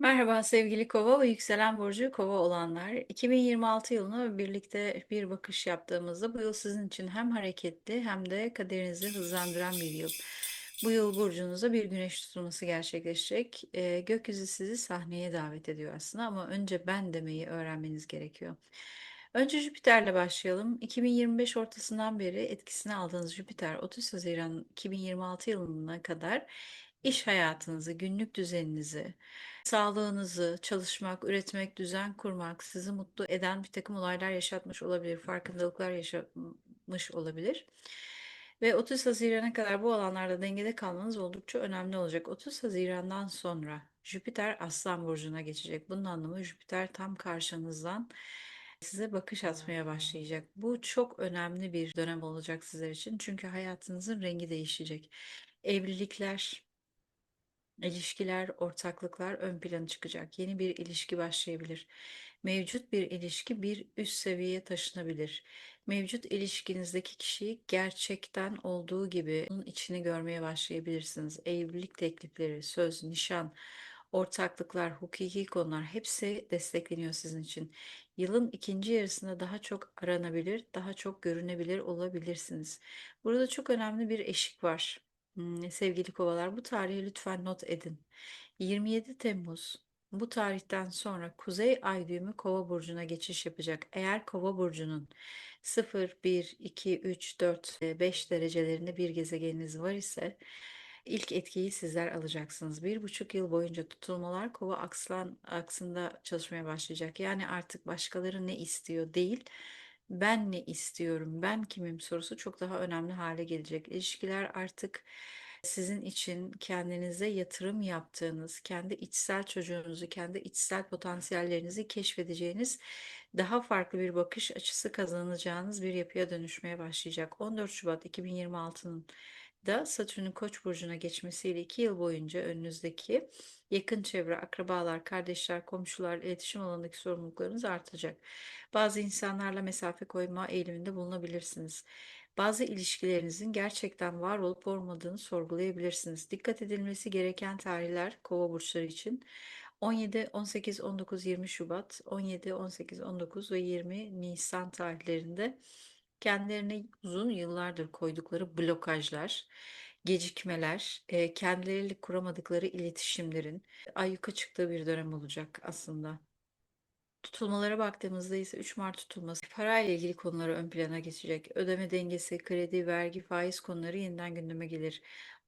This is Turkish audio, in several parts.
Merhaba sevgili Kova ve yükselen burcu Kova olanlar. 2026 yılına birlikte bir bakış yaptığımızda bu yıl sizin için hem hareketli hem de kaderinizi hızlandıran bir yıl. Bu yıl burcunuza bir güneş tutulması gerçekleşecek. Ee, gökyüzü sizi sahneye davet ediyor aslında ama önce ben demeyi öğrenmeniz gerekiyor. Önce Jüpiter'le başlayalım. 2025 ortasından beri etkisini aldığınız Jüpiter 30 Haziran 2026 yılına kadar iş hayatınızı, günlük düzeninizi, Sağlığınızı, çalışmak, üretmek, düzen kurmak, sizi mutlu eden bir takım olaylar yaşatmış olabilir, farkındalıklar yaşatmış olabilir. Ve 30 Haziran'a kadar bu alanlarda dengede kalmanız oldukça önemli olacak. 30 Haziran'dan sonra Jüpiter Aslan Burcu'na geçecek. Bunun anlamı Jüpiter tam karşınızdan size bakış atmaya başlayacak. Bu çok önemli bir dönem olacak sizler için. Çünkü hayatınızın rengi değişecek. Evlilikler, İlişkiler, ortaklıklar ön plana çıkacak. Yeni bir ilişki başlayabilir. Mevcut bir ilişki bir üst seviyeye taşınabilir. Mevcut ilişkinizdeki kişiyi gerçekten olduğu gibi onun içini görmeye başlayabilirsiniz. Evlilik teklifleri, söz, nişan, ortaklıklar, hukuki konular hepsi destekleniyor sizin için. Yılın ikinci yarısında daha çok aranabilir, daha çok görünebilir olabilirsiniz. Burada çok önemli bir eşik var. Sevgili kovalar, bu tarihi lütfen not edin. 27 Temmuz bu tarihten sonra Kuzey Ay düğümü Kova burcuna geçiş yapacak. Eğer Kova burcunun 0, 1, 2, 3, 4, 5 derecelerinde bir gezegeniniz var ise ilk etkiyi sizler alacaksınız. Bir buçuk yıl boyunca tutulmalar Kova akslan, aksında çalışmaya başlayacak. Yani artık başkaları ne istiyor değil, ben ne istiyorum, ben kimim sorusu çok daha önemli hale gelecek. İlişkiler artık sizin için kendinize yatırım yaptığınız, kendi içsel çocuğunuzu, kendi içsel potansiyellerinizi keşfedeceğiniz, daha farklı bir bakış açısı kazanacağınız bir yapıya dönüşmeye başlayacak. 14 Şubat 2026'nın da Satürn'ün Koç burcuna geçmesiyle 2 yıl boyunca önünüzdeki yakın çevre, akrabalar, kardeşler, komşular, iletişim alanındaki sorumluluklarınız artacak. Bazı insanlarla mesafe koyma eğiliminde bulunabilirsiniz. Bazı ilişkilerinizin gerçekten var olup olmadığını sorgulayabilirsiniz. Dikkat edilmesi gereken tarihler Kova burçları için 17, 18, 19, 20 Şubat, 17, 18, 19 ve 20 Nisan tarihlerinde kendilerine uzun yıllardır koydukları blokajlar, gecikmeler, e, kendileriyle kuramadıkları iletişimlerin ayyuka çıktığı bir dönem olacak aslında. Tutulmalara baktığımızda ise 3 Mart tutulması parayla ilgili konuları ön plana geçecek. Ödeme dengesi, kredi, vergi, faiz konuları yeniden gündeme gelir.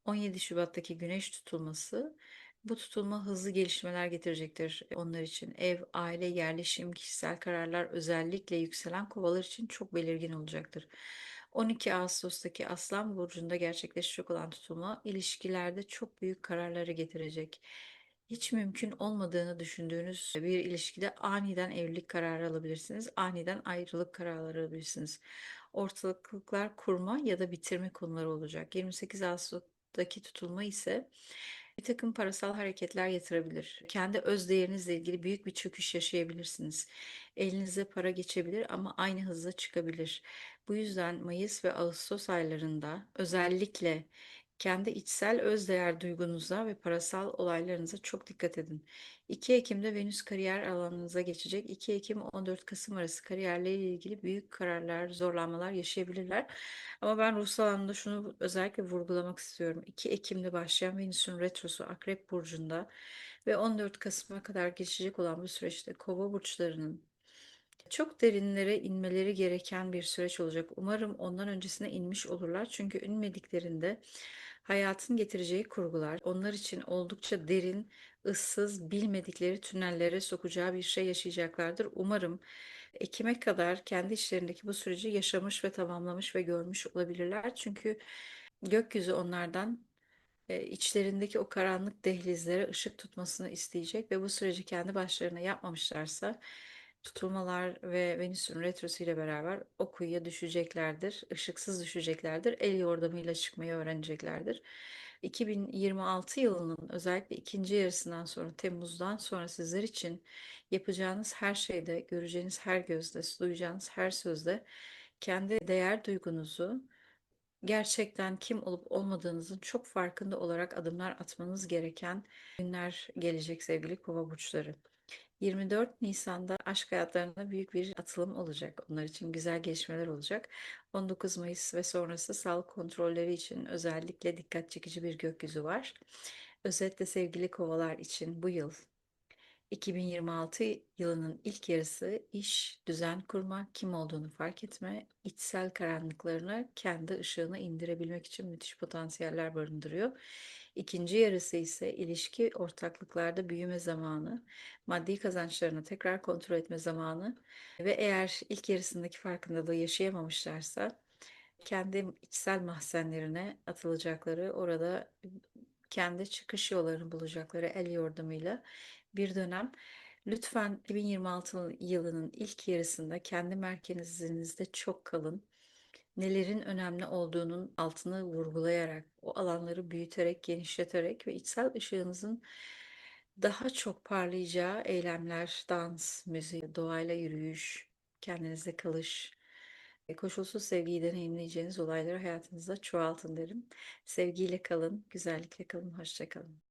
17 Şubat'taki güneş tutulması bu tutulma hızlı gelişmeler getirecektir onlar için. Ev, aile, yerleşim, kişisel kararlar özellikle yükselen kovalar için çok belirgin olacaktır. 12 Ağustos'taki Aslan Burcu'nda gerçekleşecek olan tutulma ilişkilerde çok büyük kararları getirecek hiç mümkün olmadığını düşündüğünüz bir ilişkide aniden evlilik kararı alabilirsiniz. Aniden ayrılık kararları alabilirsiniz. Ortaklıklar kurma ya da bitirme konuları olacak. 28 Ağustos'taki tutulma ise takım parasal hareketler yatırabilir. Kendi öz değerinizle ilgili büyük bir çöküş yaşayabilirsiniz. Elinize para geçebilir ama aynı hızla çıkabilir. Bu yüzden Mayıs ve Ağustos aylarında özellikle kendi içsel özdeğer duygunuza ve parasal olaylarınıza çok dikkat edin. 2 Ekim'de Venüs kariyer alanınıza geçecek. 2 Ekim 14 Kasım arası kariyerleriyle ilgili büyük kararlar, zorlanmalar yaşayabilirler. Ama ben ruhsal anlamda şunu özellikle vurgulamak istiyorum. 2 Ekim'de başlayan Venüs'ün retrosu Akrep Burcu'nda ve 14 Kasım'a kadar geçecek olan bu süreçte Kova burçlarının çok derinlere inmeleri gereken bir süreç olacak. Umarım ondan öncesine inmiş olurlar. Çünkü inmediklerinde hayatın getireceği kurgular onlar için oldukça derin, ıssız, bilmedikleri tünellere sokacağı bir şey yaşayacaklardır. Umarım Ekim'e kadar kendi işlerindeki bu süreci yaşamış ve tamamlamış ve görmüş olabilirler. Çünkü gökyüzü onlardan e, içlerindeki o karanlık dehlizlere ışık tutmasını isteyecek ve bu süreci kendi başlarına yapmamışlarsa tutulmalar ve Venüs'ün retrosu ile beraber o kuyuya düşeceklerdir, ışıksız düşeceklerdir, el yordamıyla çıkmayı öğreneceklerdir. 2026 yılının özellikle ikinci yarısından sonra, Temmuz'dan sonra sizler için yapacağınız her şeyde, göreceğiniz her gözde, duyacağınız her sözde kendi değer duygunuzu gerçekten kim olup olmadığınızın çok farkında olarak adımlar atmanız gereken günler gelecek sevgili kova burçları. 24 Nisan'da aşk hayatlarında büyük bir atılım olacak. Onlar için güzel gelişmeler olacak. 19 Mayıs ve sonrası sağlık kontrolleri için özellikle dikkat çekici bir gökyüzü var. Özetle sevgili kovalar için bu yıl 2026 yılının ilk yarısı iş, düzen kurma, kim olduğunu fark etme, içsel karanlıklarına kendi ışığını indirebilmek için müthiş potansiyeller barındırıyor. İkinci yarısı ise ilişki ortaklıklarda büyüme zamanı, maddi kazançlarını tekrar kontrol etme zamanı ve eğer ilk yarısındaki farkındalığı yaşayamamışlarsa kendi içsel mahzenlerine atılacakları, orada kendi çıkış yollarını bulacakları el yordamıyla bir dönem. Lütfen 2026 yılının ilk yarısında kendi merkezinizde çok kalın. Nelerin önemli olduğunun altını vurgulayarak, o alanları büyüterek, genişleterek ve içsel ışığınızın daha çok parlayacağı eylemler, dans, müzik, doğayla yürüyüş, kendinizde kalış, e, koşulsuz sevgiyi deneyimleyeceğiniz olayları hayatınızda çoğaltın derim. Sevgiyle kalın, güzellikle kalın, hoşça kalın.